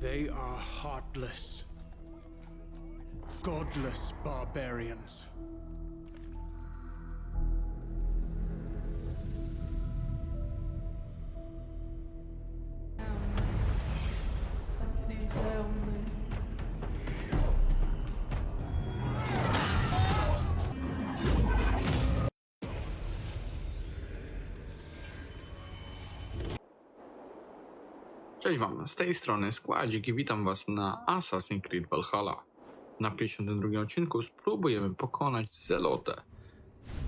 They are heartless, godless barbarians. Cześć Wam, z tej strony Składzik i witam Was na Assassin's Creed Valhalla. Na 52 odcinku spróbujemy pokonać Zelotę.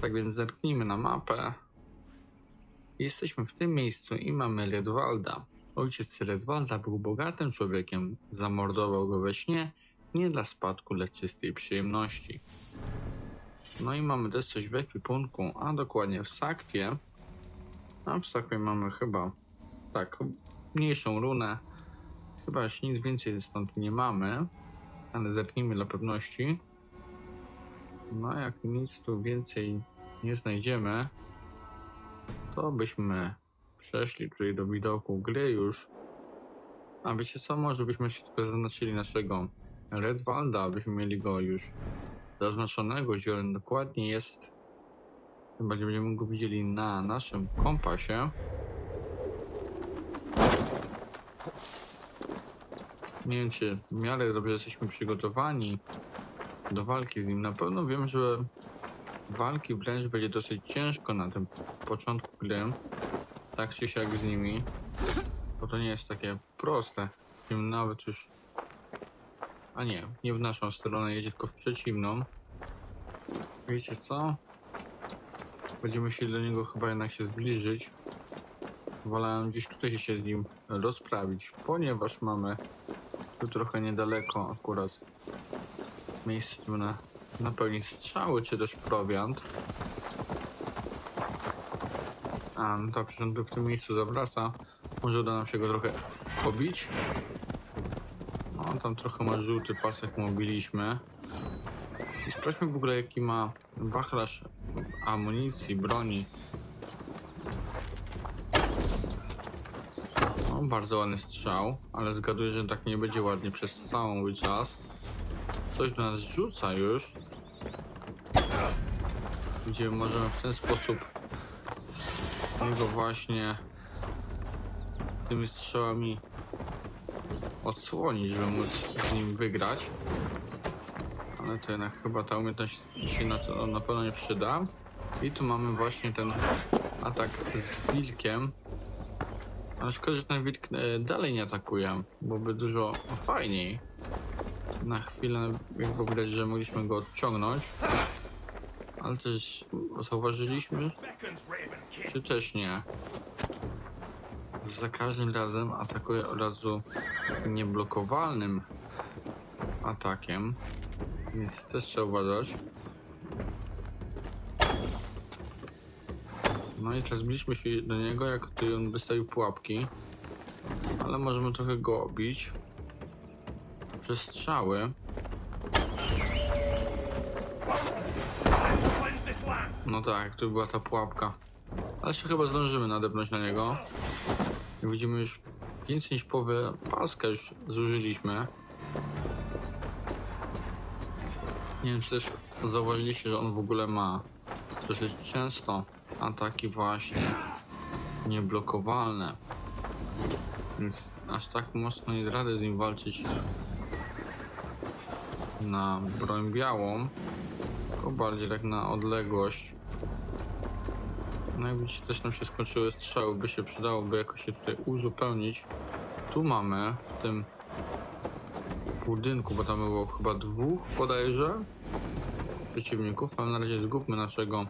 Tak więc zerknijmy na mapę. Jesteśmy w tym miejscu i mamy Redwalda. Ojciec Redwalda był bogatym człowiekiem, zamordował go we śnie, nie dla spadku, lecz czystej przyjemności. No i mamy też coś w ekwipunku, a dokładnie w sakwie. A w sakwie mamy chyba, tak, mniejszą runę. Chyba już nic więcej stąd nie mamy, ale zerknijmy dla pewności. No jak nic tu więcej nie znajdziemy, to byśmy przeszli tutaj do widoku gry już. A wiecie co, może byśmy się tylko zaznaczyli naszego Redwalda, byśmy mieli go już zaznaczonego, gdzie on dokładnie jest. Chyba będziemy go widzieli na naszym kompasie. Nie wiem, czy w miarę dobrze jesteśmy przygotowani do walki z nim. Na pewno wiem, że walki wręcz będzie dosyć ciężko na tym początku gry. Tak czy siak z nimi. Bo to nie jest takie proste. Tym nawet już... A nie, nie w naszą stronę, jedzie tylko w przeciwną. Wiecie co? Będziemy musieli do niego chyba jednak się zbliżyć. Wolałem gdzieś tutaj się z nim rozprawić, ponieważ mamy tu trochę niedaleko akurat miejsce, na, napełnić strzały, czy też prowiant. A, no to on tu w tym miejscu zawraca. Może uda nam się go trochę pobić. No, tam trochę ma żółty pasek mobiliśmy. I sprawdźmy w ogóle jaki ma wachlarz amunicji, broni. No, bardzo ładny strzał, ale zgaduję, że tak nie będzie ładnie przez cały czas. Coś do nas rzuca już. Gdzie możemy w ten sposób jego właśnie tymi strzałami odsłonić, żeby móc z nim wygrać. Ale to jednak chyba ta umiejętność się na to na pewno nie przyda. I tu mamy właśnie ten atak z wilkiem. Ale szkoda, że ten wilk e, dalej nie atakuje. Byłoby dużo fajniej. Na chwilę jakby widać, że mogliśmy go odciągnąć. Ale też zauważyliśmy, czy też nie. Za każdym razem atakuje od razu nieblokowalnym atakiem. Więc też trzeba uważać. No i teraz zbliżmy się do niego, jak tutaj on wystawił pułapki. Ale możemy trochę go obić. Przez strzały. No tak, tu była ta pułapka. Ale się chyba zdążymy nadepnąć na niego. Jak widzimy już więcej niż połowę paska już zużyliśmy. Nie wiem, czy też zauważyliście, że on w ogóle ma dosyć często ataki właśnie nieblokowalne. Więc aż tak mocno nie rady z nim walczyć na broń białą, tylko bardziej tak na odległość. No jakby ci też nam się skończyły strzały, by się przydałoby jakoś się tutaj uzupełnić. Tu mamy w tym budynku, bo tam było chyba dwóch bodajże przeciwników, ale na razie zgubmy naszego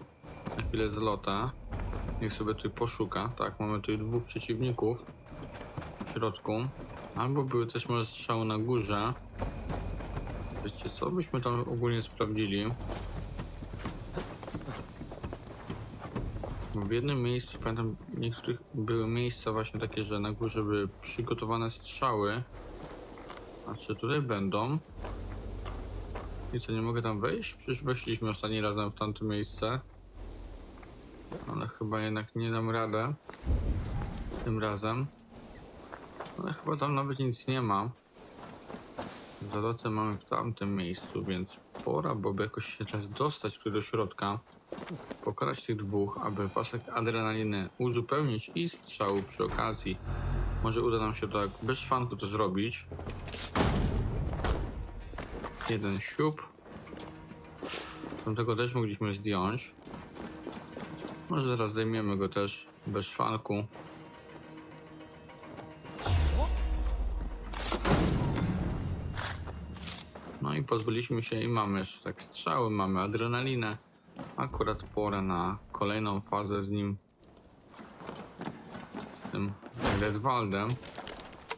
na chwilę zlota. Niech sobie tutaj poszuka. Tak, mamy tutaj dwóch przeciwników w środku. Albo były też może strzały na górze. Wiecie co, byśmy tam ogólnie sprawdzili. W jednym miejscu, pamiętam, w niektórych były miejsca właśnie takie, że na górze były przygotowane strzały. A czy tutaj będą? I co, nie mogę tam wejść? Przecież weszliśmy ostatni razem w tamte miejsce. Ale chyba jednak nie dam radę. Tym razem. Ale chyba tam nawet nic nie ma. Zalotę mamy w tamtym miejscu, więc pora byłoby jakoś się teraz dostać tu do środka, pokonać tych dwóch, aby pasek adrenaliny uzupełnić i strzału przy okazji. Może uda nam się tak bez szwanku to zrobić. Jeden siup. Tamtego też mogliśmy zdjąć. Może zaraz zajmiemy go też bez szwanku. No i pozbyliśmy się i mamy jeszcze tak strzały, mamy adrenalinę. Akurat pora na kolejną fazę z nim. Z tym Redwaldem.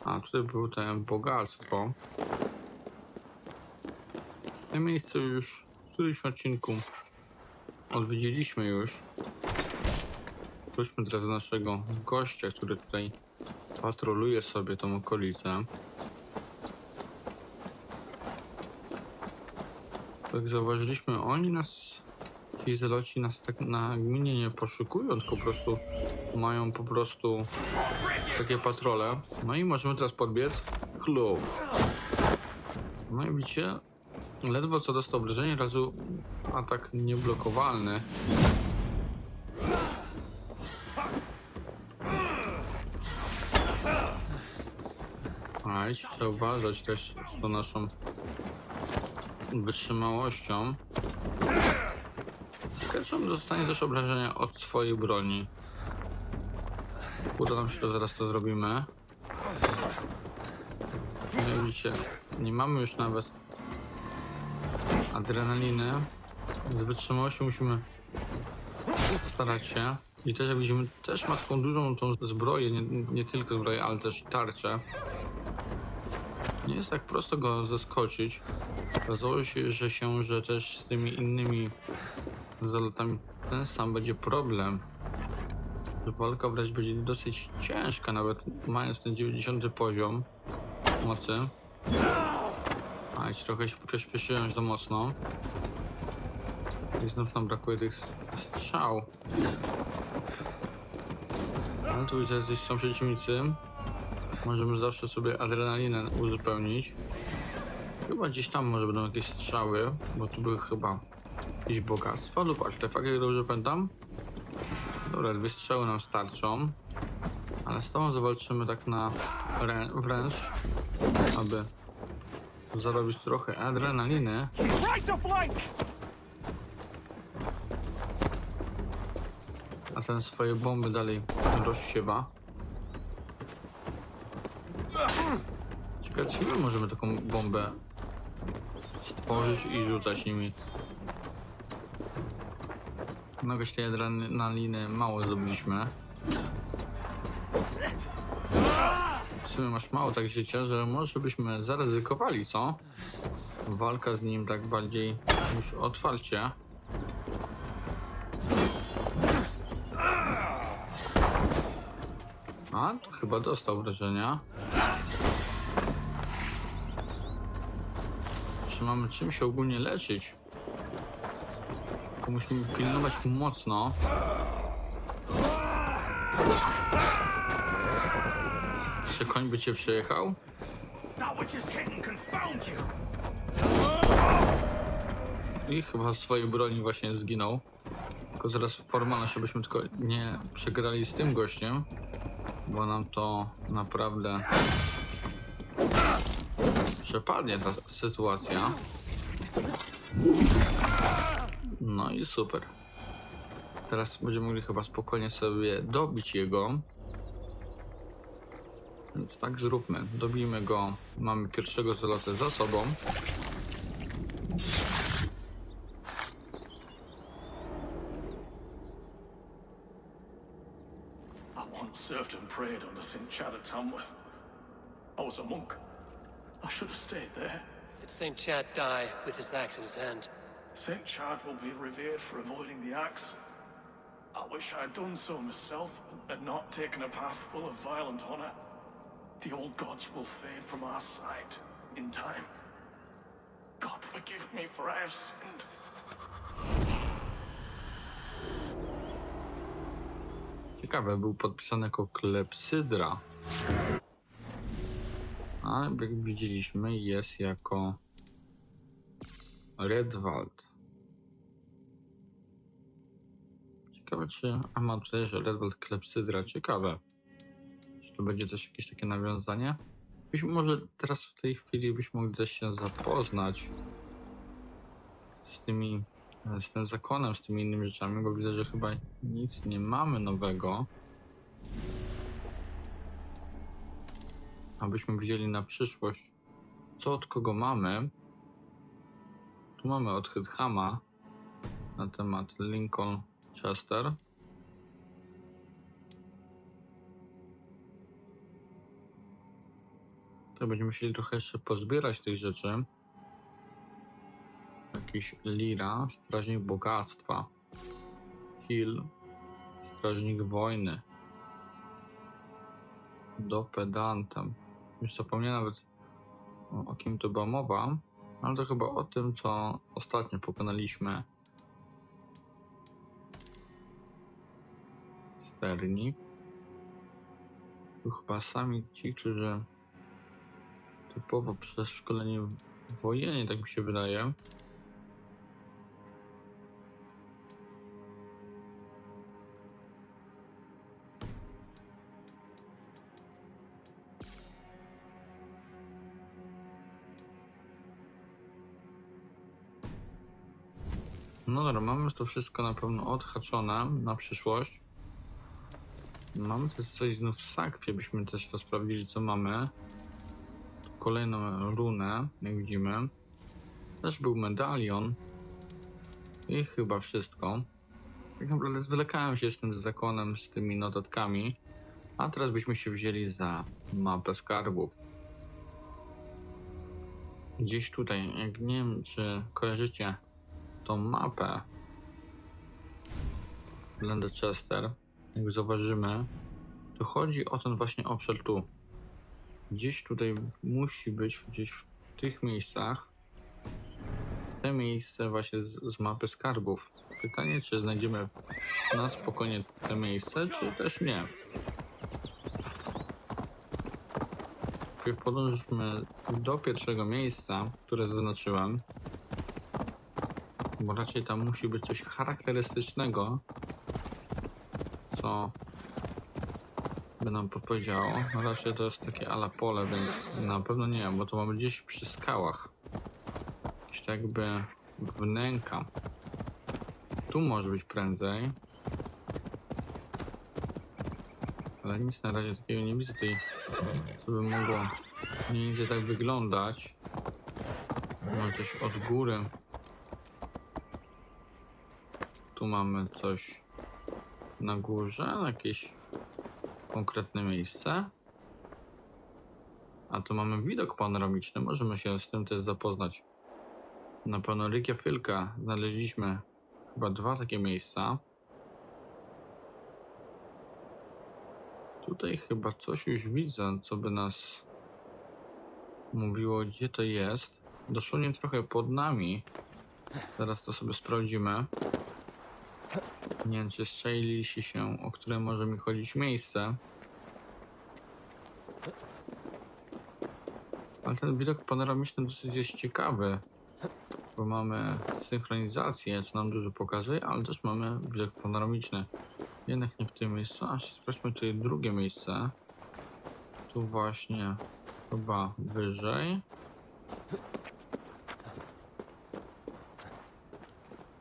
A tutaj było to bogactwo. To miejsce już w którymś odcinku odwiedziliśmy już. Wróćmy teraz do naszego gościa, który tutaj patroluje sobie tą okolicę. Jak zauważyliśmy, oni nas, ci zeloci nas tak na gminie nie poszukują, tylko po prostu mają po prostu takie patrole. No i możemy teraz podbiec. Klub. No i widzicie, ledwo co dostał obrażenie, razu atak nieblokowalny. Trzeba uważać też z tą naszą wytrzymałością. Ketchum dostanie też obrażenia od swojej broni. Uda nam się to, zaraz to zrobimy. Jak widzicie, nie mamy już nawet adrenaliny. Z wytrzymałością musimy starać się. I też jak widzimy, też ma taką dużą tą zbroję, nie, nie tylko zbroję, ale też tarczę. Nie jest tak prosto go zaskoczyć. Okazało się, że się, że też z tymi innymi zalotami ten sam będzie problem. Walka wręcz będzie dosyć ciężka, nawet mając ten 90 poziom mocy. A trochę się przyspieszyłem za mocno. I znów nam brakuje tych strzał. Ale tu widzę, że są przeciwnicy. Możemy zawsze sobie adrenalinę uzupełnić. Chyba gdzieś tam może będą jakieś strzały, bo tu były chyba jakieś bogactwa lub artefakty, jak dobrze pamiętam. Dobra, dwie strzały nam starczą. Ale z tą zawalczymy tak na rę wręcz, aby zarobić trochę adrenaliny. A ten swoje bomby dalej rozsiewa. Ciekawe, czy my możemy taką bombę stworzyć i rzucać nimi. No jakoś tej adrenaliny mało zrobiliśmy. W sumie masz mało tak życia, że może byśmy zaryzykowali, co? Walka z nim tak bardziej już otwarcie. A, chyba dostał wrażenia. Czy mamy czym się ogólnie leczyć? Musimy pilnować mocno. Czy koń by cię przejechał? I chyba w swojej broni właśnie zginął. Tylko teraz formalność, żebyśmy tylko nie przegrali z tym gościem, bo nam to naprawdę przepadnie ta sytuacja. No i super. Teraz będziemy mogli chyba spokojnie sobie dobić jego. Więc tak zróbmy. Dobijmy go. Mamy pierwszego zalotę za sobą. I once served and prayed under St. Chad at Tamworth. I was a monk. I should have stayed there. Did St. Chad die with his axe in his hand? St. Chad will be revered for avoiding the axe. I wish I'd done so myself and not taken a path full of violent honor. The old gods will fade from our sight in time. God forgive me for I have sinned. Ciekawe, był podpisany jako klepsydra. A jak widzieliśmy, jest jako Redwald. Ciekawe, czy. A mam tutaj, że Redwald klepsydra. Ciekawe. Czy to będzie też jakieś takie nawiązanie? Byśmy może teraz w tej chwili byśmy mogli też się zapoznać z tymi. z tym zakonem, z tymi innymi rzeczami, bo widzę, że chyba nic nie mamy nowego. Abyśmy widzieli na przyszłość, co od kogo mamy. Tu mamy od Hama na temat Lincoln Chester. To będziemy musieli trochę jeszcze pozbierać tych rzeczy. Jakiś Lira, Strażnik Bogactwa. Hill, Strażnik Wojny. Do pedantem. Już zapomniałem nawet o, kim to była mowa, ale to chyba o tym, co ostatnio pokonaliśmy. Sterni. Tu chyba sami ci, którzy typowo przez szkolenie wojenne, tak mi się wydaje. No dobra, mamy to wszystko na pewno odhaczone na przyszłość. Mamy też coś znów w sakwie, byśmy też to sprawdzili, co mamy. Kolejną runę, jak widzimy. Też był medalion. I chyba wszystko. Tak naprawdę zwlekałem się z tym zakonem, z tymi notatkami. A teraz byśmy się wzięli za mapę skarbów. Gdzieś tutaj, jak nie wiem, czy kojarzycie tą mapę Chester, jak zauważymy, to chodzi o ten właśnie obszar tu. Gdzieś tutaj musi być, gdzieś w tych miejscach, te miejsce właśnie z, z mapy skarbów. Pytanie, czy znajdziemy na spokojnie te miejsce, czy też nie. Podążmy do pierwszego miejsca, które zaznaczyłem bo raczej tam musi być coś charakterystycznego, co by nam podpowiedziało. No raczej to jest takie ala pole, więc na pewno nie, bo to mamy gdzieś przy skałach. Gdzieś tak jakby wnęka. Tu może być prędzej. Ale nic na razie takiego nie widzę tutaj, co by mogło mniej więcej tak wyglądać. Może coś od góry. Tu mamy coś na górze, jakieś konkretne miejsce. A tu mamy widok panoramiczny, możemy się z tym też zapoznać. Na pewno Rykia Fylka znaleźliśmy chyba dwa takie miejsca. Tutaj chyba coś już widzę, co by nas mówiło, gdzie to jest. Dosłownie trochę pod nami. Zaraz to sobie sprawdzimy. Nie wiem, czy strzeliliście się, o które może mi chodzić miejsce. Ale ten widok panoramiczny dosyć jest ciekawy, bo mamy synchronizację, co nam dużo pokazuje, ale też mamy widok panoramiczny. Jednak nie w tym miejscu. A sprawdźmy tutaj drugie miejsce. Tu właśnie chyba wyżej.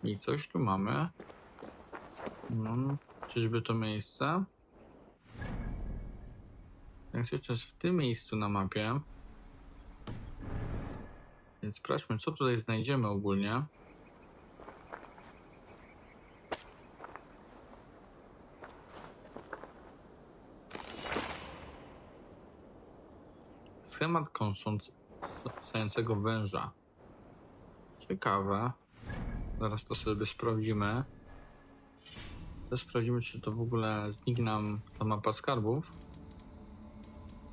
I coś tu mamy. No, czyżby to miejsce? Jak coś jest w tym miejscu na mapie. Więc sprawdźmy, co tutaj znajdziemy ogólnie. Schemat kąsącego węża. Ciekawe. Zaraz to sobie sprawdzimy. Teraz sprawdzimy, czy to w ogóle zniknie ta mapa skarbów.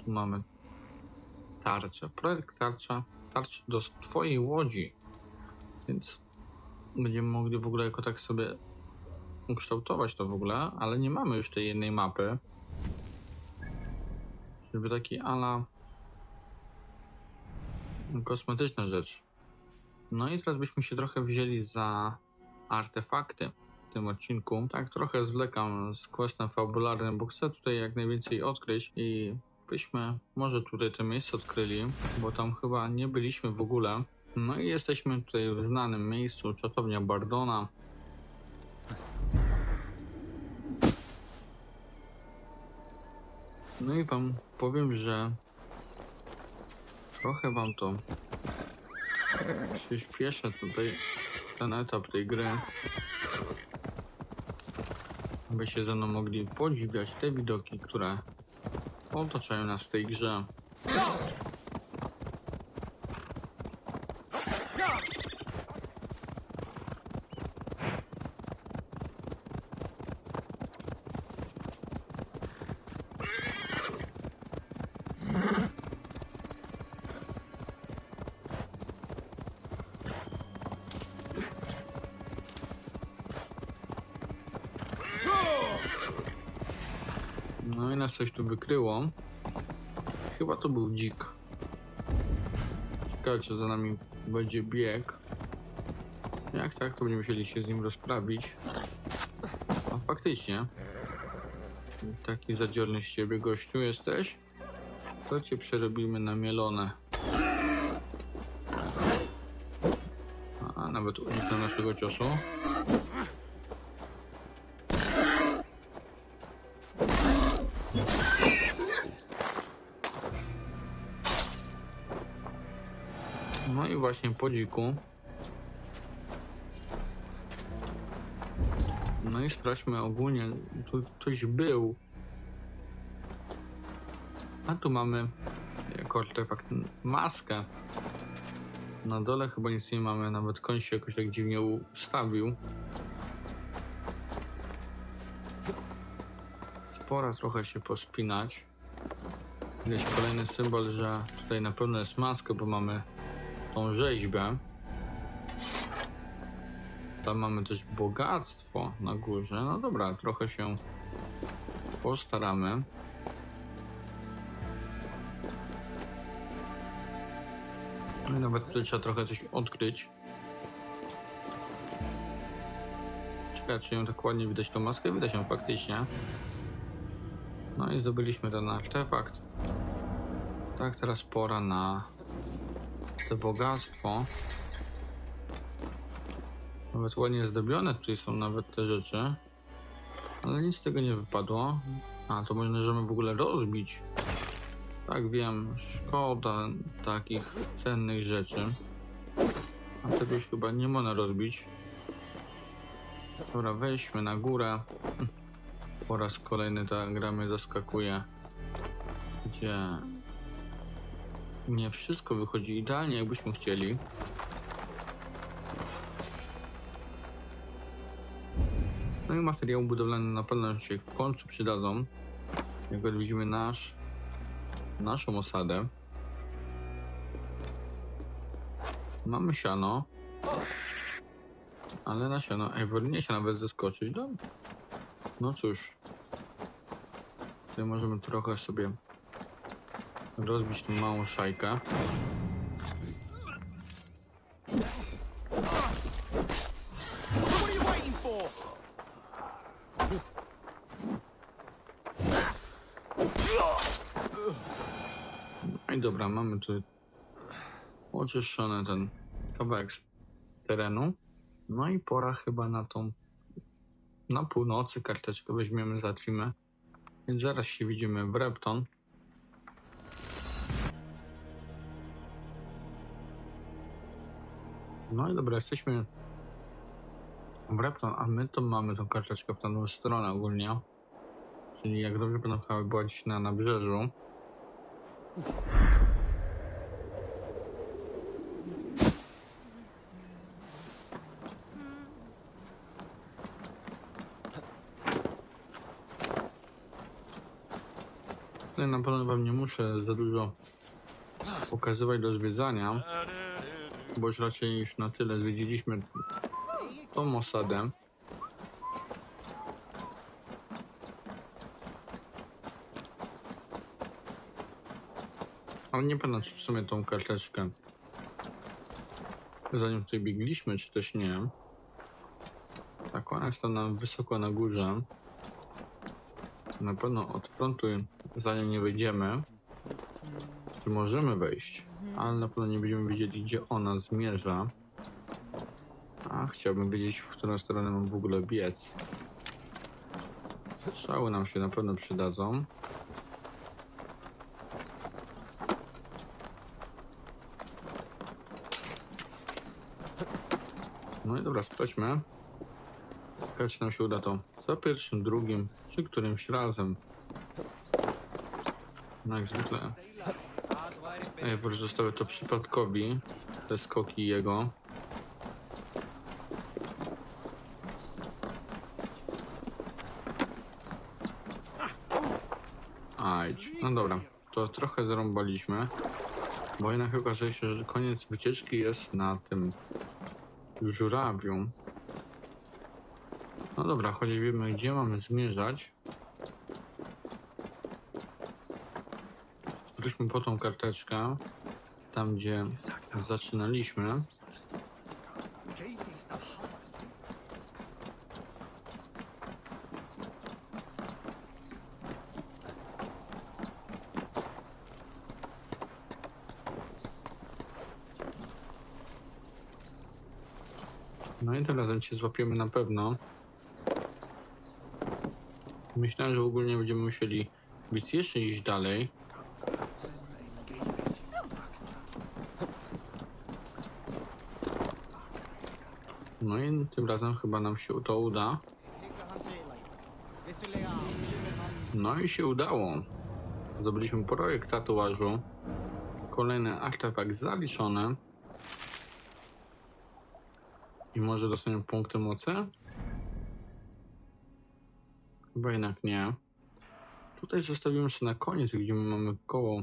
Tu mamy tarczę. Projekt tarcza. Tarcza do twojej łodzi. Więc będziemy mogli w ogóle jako tak sobie ukształtować to w ogóle, ale nie mamy już tej jednej mapy. Żeby taki ala kosmetyczna rzecz. No i teraz byśmy się trochę wzięli za artefakty w tym odcinku. Tak trochę zwlekam z questem fabularnym, bo chcę tutaj jak najwięcej odkryć i byśmy może tutaj to miejsce odkryli, bo tam chyba nie byliśmy w ogóle. No i jesteśmy tutaj w znanym miejscu, czatownia Bardona. No i wam powiem, że trochę wam to przyspieszę tutaj ten etap tej gry, abyście ze mną mogli podziwiać te widoki, które otaczają nas w tej grze. No i nas coś tu wykryło. Chyba to był dzik. Ciekawe, czy za nami będzie bieg. Jak tak, to będziemy musieli się z nim rozprawić. A faktycznie. Taki zadziorny z ciebie gościu jesteś. To cię przerobimy na mielone. A nawet uniknął naszego ciosu. Właśnie po dziku. No i sprawdźmy ogólnie, tu ktoś był. A tu mamy jako artefakt maskę. Na dole chyba nic nie mamy, nawet koń się jakoś tak dziwnie ustawił. Spora trochę się pospinać. Widać kolejny symbol, że tutaj na pewno jest maska, bo mamy tą rzeźbę. Tam mamy też bogactwo na górze. No dobra, trochę się postaramy. No nawet tutaj trzeba trochę coś odkryć. Ciekawe, czy ją tak ładnie widać tą maskę? Widać ją faktycznie. No i zdobyliśmy ten artefakt. Tak, teraz pora na to bogactwo. Nawet ładnie zdobione tutaj są nawet te rzeczy. Ale nic z tego nie wypadło. A, to możemy w ogóle rozbić. Tak wiem, szkoda takich cennych rzeczy. A tego już chyba nie można rozbić. Dobra, weźmy na górę. Po raz kolejny ta gra mnie zaskakuje. Gdzie nie wszystko wychodzi idealnie, jakbyśmy chcieli. No i materiały budowlane na pewno się w końcu przydadzą. Jak odwiedzimy nasz, naszą osadę. Mamy siano. Ale na siano Ever nie się nawet zeskoczyć. No, no cóż. Tutaj możemy trochę sobie rozbić tą małą szajkę. No i dobra, mamy tu oczyszczony ten kawałek z terenu. No i pora chyba na tą na północy karteczkę weźmiemy, zacznijmy. Więc zaraz się widzimy w Repton. No i dobra, jesteśmy w Repton, a my to mamy tą karteczkę w tamtą stronę ogólnie. Czyli jak dobrze będą chyba była na nabrzeżu. Tutaj na pewno wam nie muszę za dużo pokazywać do zwiedzania, bo już raczej już na tyle zwiedziliśmy tą osadę. Ale nie pamiętam, czy w sumie tą karteczkę zanim tutaj biegliśmy, czy też nie. Tak, ona jest tam wysoko na górze. Na pewno od frontu, zanim nie wejdziemy, czy możemy wejść, ale na pewno nie będziemy wiedzieli, gdzie ona zmierza. A chciałbym wiedzieć, w którą stronę mam w ogóle biec. Strzały nam się na pewno przydadzą. No i dobra, sprawdźmy. Czy nam się uda to za pierwszym, drugim, czy którymś razem. No jak zwykle. Ja po to przypadkowi. Te skoki jego. Ajdź. No dobra, to trochę zarąbaliśmy. Bo jednak okazuje się, że koniec wycieczki jest na tym żurawiu. No dobra, choć wiemy gdzie mamy zmierzać. Wróćmy po tą karteczkę. Tam gdzie zaczynaliśmy. No i tym razem cię złapiemy na pewno. Myślałem, że ogólnie będziemy musieli być jeszcze iść dalej. No i tym razem chyba nam się to uda. No i się udało. Zdobyliśmy projekt tatuażu. Kolejny artefakt zaliczony. I może dostaniemy punkty mocy? Chyba jednak nie. Tutaj zostawimy się na koniec, gdzie my mamy koło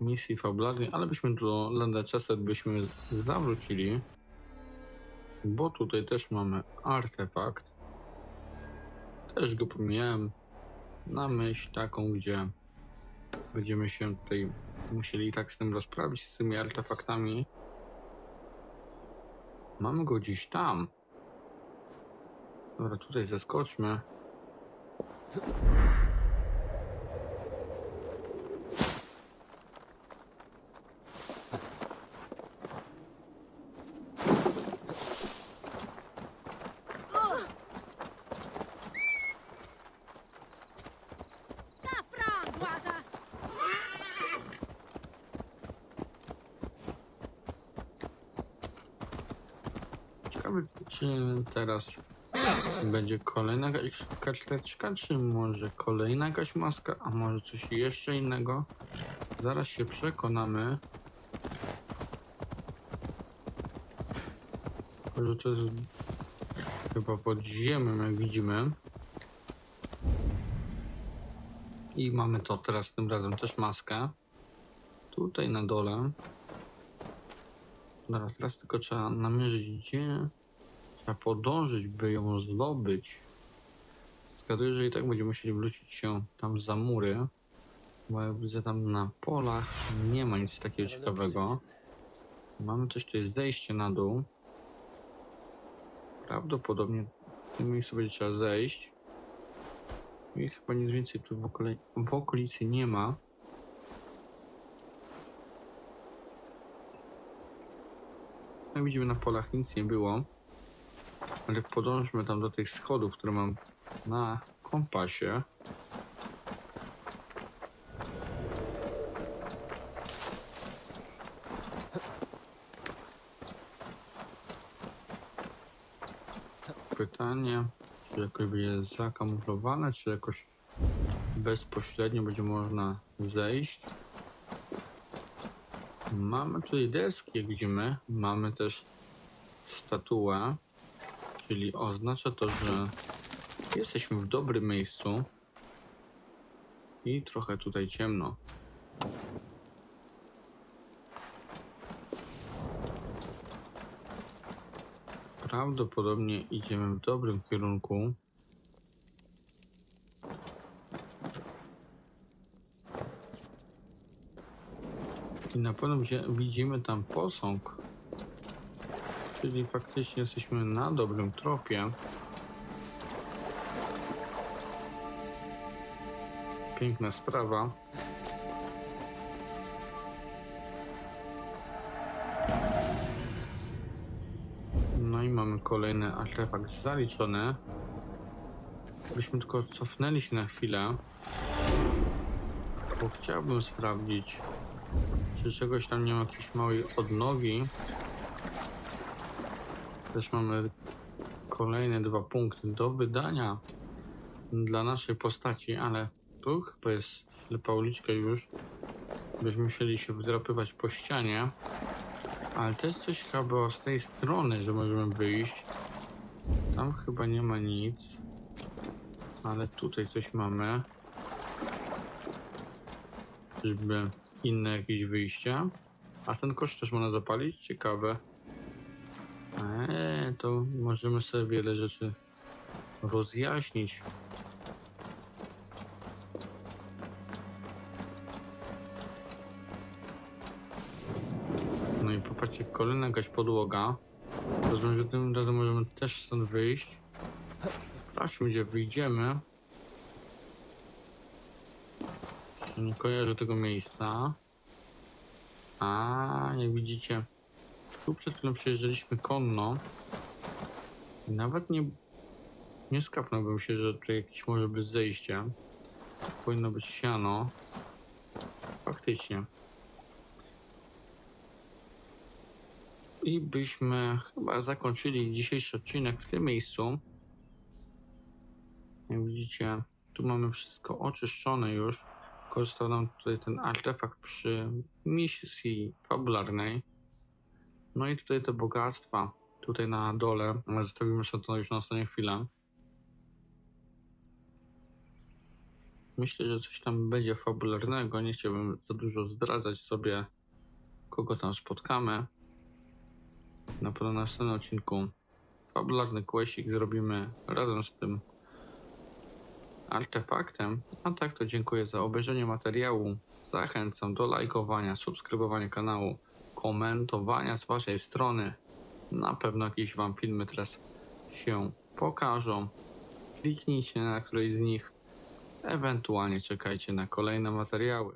misji fabularnej, ale byśmy do Landa Chester byśmy zawrócili. Bo tutaj też mamy artefakt. Też go pomijałem na myśl taką, gdzie będziemy się tutaj musieli tak z tym rozprawić, z tymi artefaktami. Mamy go gdzieś tam. Dobra, tutaj zeskoczmy. Ciekawe, czy teraz będzie kolejna jakaś karteczka, czy może kolejna jakaś maska, a może coś jeszcze innego? Zaraz się przekonamy. Że to jest chyba pod ziemią, jak widzimy. I mamy to teraz tym razem też maskę. Tutaj na dole. Dobra, teraz tylko trzeba namierzyć gdzie. Podążyć, by ją zdobyć. Zgaduję, że i tak będziemy musieli wrócić się tam za mury. Bo ja widzę tam na polach nie ma nic takiego ciekawego. Mamy też tutaj zejście na dół. Prawdopodobnie w tym miejscu będzie trzeba zejść. I chyba nic więcej tu w, okole- w okolicy nie ma. Jak widzimy na polach nic nie było. Ale podążmy tam do tych schodów, które mam na kompasie. Pytanie, czy jakoś będzie zakamuflowane, czy jakoś bezpośrednio będzie można zejść. Mamy tutaj deski, jak widzimy. Mamy też statuę, czyli oznacza to, że jesteśmy w dobrym miejscu. I trochę tutaj ciemno. Prawdopodobnie idziemy w dobrym kierunku. I na pewno widzimy tam posąg. Czyli faktycznie jesteśmy na dobrym tropie. Piękna sprawa. No i mamy kolejny artefakt zaliczony. Byśmy tylko cofnęli się na chwilę. Bo chciałbym sprawdzić, czy czegoś tam nie ma jakiejś małej odnogi. Też mamy kolejne dwa punkty do wydania dla naszej postaci, ale tu chyba jest ślepa uliczka już. Byśmy musieli się wdrapywać po ścianie. Ale to jest coś chyba z tej strony, że możemy wyjść. Tam chyba nie ma nic. Ale tutaj coś mamy. Czyżby inne jakieś wyjścia? A ten kosz też można zapalić? Ciekawe. Eee, to możemy sobie wiele rzeczy rozjaśnić. No i popatrzcie, kolejna jakaś podłoga. Rozumiem, że tym razem możemy też stąd wyjść. Sprawdźmy, gdzie wyjdziemy. Nie kojarzę tego miejsca. A, jak widzicie, tu przed chwilą przejeżdżaliśmy konno. I nawet nie, nie skapnąłbym się, że tu jakieś może być zejście. Powinno być siano. Faktycznie. I byśmy chyba zakończyli dzisiejszy odcinek w tym miejscu. Jak widzicie, tu mamy wszystko oczyszczone już. Korzystał nam tutaj ten artefakt przy misji fabularnej. No i tutaj te bogactwa, tutaj na dole, zostawimy sobie to już na ostatnią chwilę. Myślę, że coś tam będzie fabularnego. Nie chciałbym za dużo zdradzać sobie, kogo tam spotkamy. Na pewno na następnym odcinku fabularny questik zrobimy razem z tym artefaktem. A tak to dziękuję za obejrzenie materiału. Zachęcam do lajkowania, subskrybowania kanału, komentowania z Waszej strony. Na pewno jakieś Wam filmy teraz się pokażą. Kliknijcie na któryś z nich. Ewentualnie czekajcie na kolejne materiały.